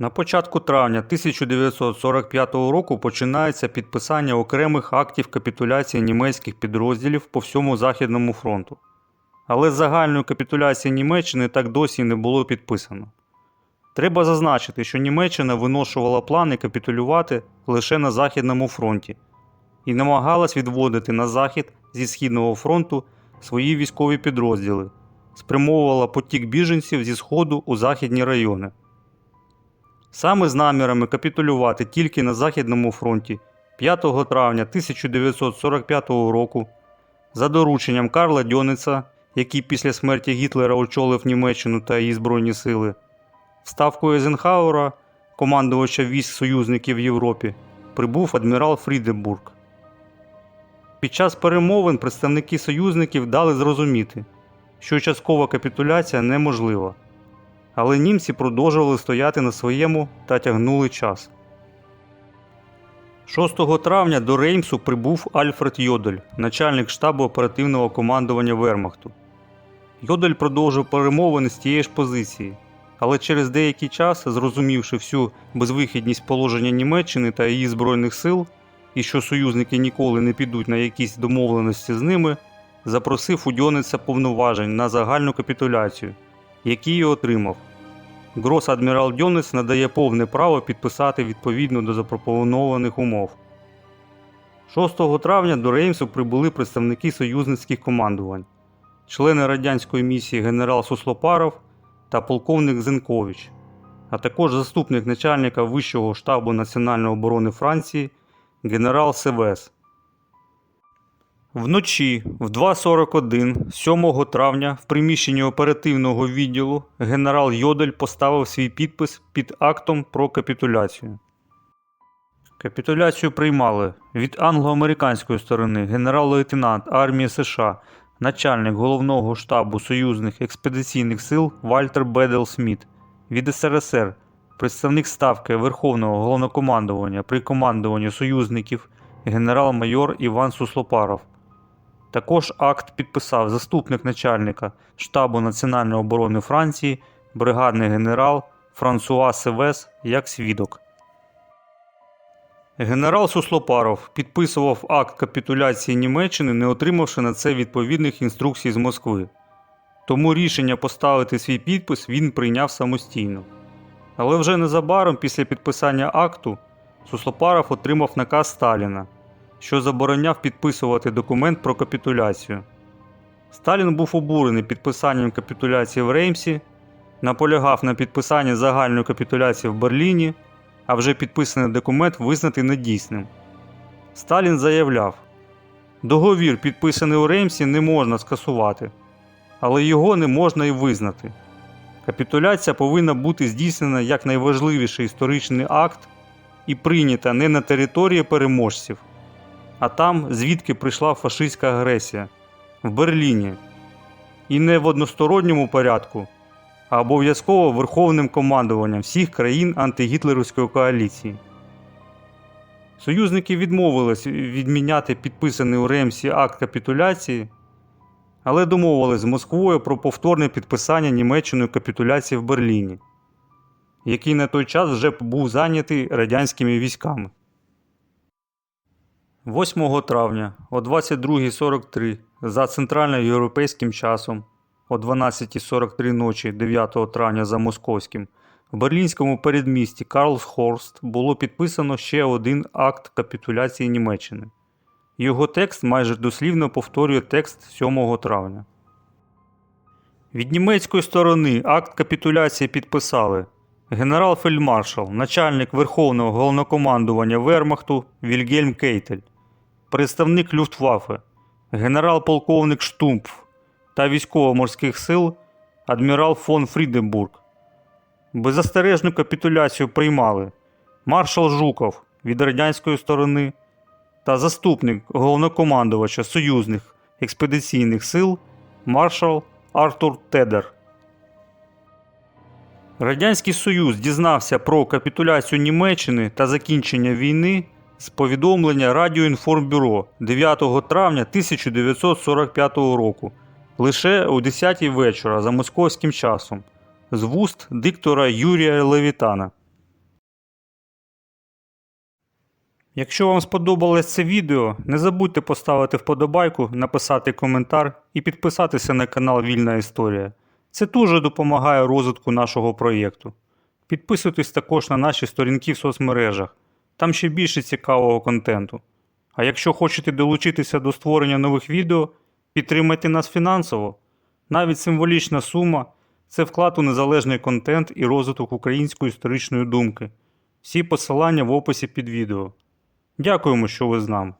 На початку травня 1945 року починається підписання окремих актів капітуляції німецьких підрозділів по всьому Західному фронту. Але загальної капітуляції Німеччини так досі не було підписано. Треба зазначити, що Німеччина виношувала плани капітулювати лише на Західному фронті і намагалась відводити на захід зі Східного фронту свої військові підрозділи, спрямовувала потік біженців зі Сходу у західні райони. Саме з намірами капітулювати тільки на Західному фронті 5 травня 1945 року за дорученням Карла Дьоница, який після смерті Гітлера очолив Німеччину та її Збройні сили, вставкою Ейзенхауера, командувача військ союзників в Європі, прибув адмірал Фріденбург. Під час перемовин представники союзників дали зрозуміти, що часткова капітуляція неможлива. Але німці продовжували стояти на своєму та тягнули час. 6 травня до Реймсу прибув Альфред Йодель, начальник штабу оперативного командування Вермахту. Йодель продовжив перемовини з тієї ж позиції, але через деякий час, зрозумівши всю безвихідність положення Німеччини та її збройних сил, і що союзники ніколи не підуть на якісь домовленості з ними, запросив у Дьониця повноважень на загальну капітуляцію, які і отримав. Грос адмірал Дьонець надає повне право підписати відповідно до запропонованих умов. 6 травня до Реймсу прибули представники союзницьких командувань, члени радянської місії генерал Суслопаров та полковник Зенкович, а також заступник начальника Вищого штабу національної оборони Франції генерал Севес. Вночі в 2.41 7 травня в приміщенні оперативного відділу генерал Йодель поставив свій підпис під актом про капітуляцію. Капітуляцію приймали від англо-американської сторони генерал-лейтенант армії США, начальник головного штабу союзних експедиційних сил Вальтер Бедел Сміт, від СРСР, представник ставки Верховного головнокомандування при командуванні союзників генерал-майор Іван Суслопаров. Також акт підписав заступник начальника штабу національної оборони Франції, бригадний генерал Франсуа Севес як свідок. Генерал Суслопаров підписував акт капітуляції Німеччини, не отримавши на це відповідних інструкцій з Москви. Тому рішення поставити свій підпис він прийняв самостійно. Але вже незабаром після підписання акту Суслопаров отримав наказ Сталіна що забороняв підписувати документ про капітуляцію. Сталін був обурений підписанням капітуляції в Реймсі, наполягав на підписанні загальної капітуляції в Берліні, а вже підписаний документ визнати недійсним. Сталін заявляв: договір, підписаний у Реймсі, не можна скасувати, але його не можна і визнати. Капітуляція повинна бути здійснена як найважливіший історичний акт і прийнята не на території переможців а там, звідки прийшла фашистська агресія в Берліні. І не в односторонньому порядку, а обов'язково верховним командуванням всіх країн антигітлерівської коаліції. Союзники відмовились відміняти підписаний у Ремсі акт капітуляції, але домовились з Москвою про повторне підписання Німеччиною капітуляції в Берліні, який на той час вже був зайнятий радянськими військами. 8 травня о 22.43 за центральноєвропейським часом о 12.43 ночі 9 травня за московським в берлінському передмісті Карлсхорст було підписано ще один акт капітуляції Німеччини. Його текст майже дослівно повторює текст 7 травня. Від німецької сторони акт капітуляції підписали генерал-фельдмаршал, начальник Верховного головнокомандування Вермахту Вільгельм Кейтель, представник Люфтваффе, генерал-полковник Штумпф та військово-морських сил адмірал фон Фріденбург. Беззастережну капітуляцію приймали маршал Жуков від радянської сторони та заступник головнокомандувача союзних експедиційних сил маршал Артур Тедер. Радянський Союз дізнався про капітуляцію Німеччини та закінчення війни з повідомлення Радіоінформбюро 9 травня 1945 року лише о 10 вечора за московським часом з вуст диктора Юрія Левітана. Якщо вам сподобалось це відео, не забудьте поставити вподобайку, написати коментар і підписатися на канал Вільна Історія. Це дуже допомагає розвитку нашого проєкту. Підписуйтесь також на наші сторінки в соцмережах, там ще більше цікавого контенту. А якщо хочете долучитися до створення нових відео, підтримайте нас фінансово. Навіть символічна сума це вклад у незалежний контент і розвиток української історичної думки. Всі посилання в описі під відео. Дякуємо, що ви з нами.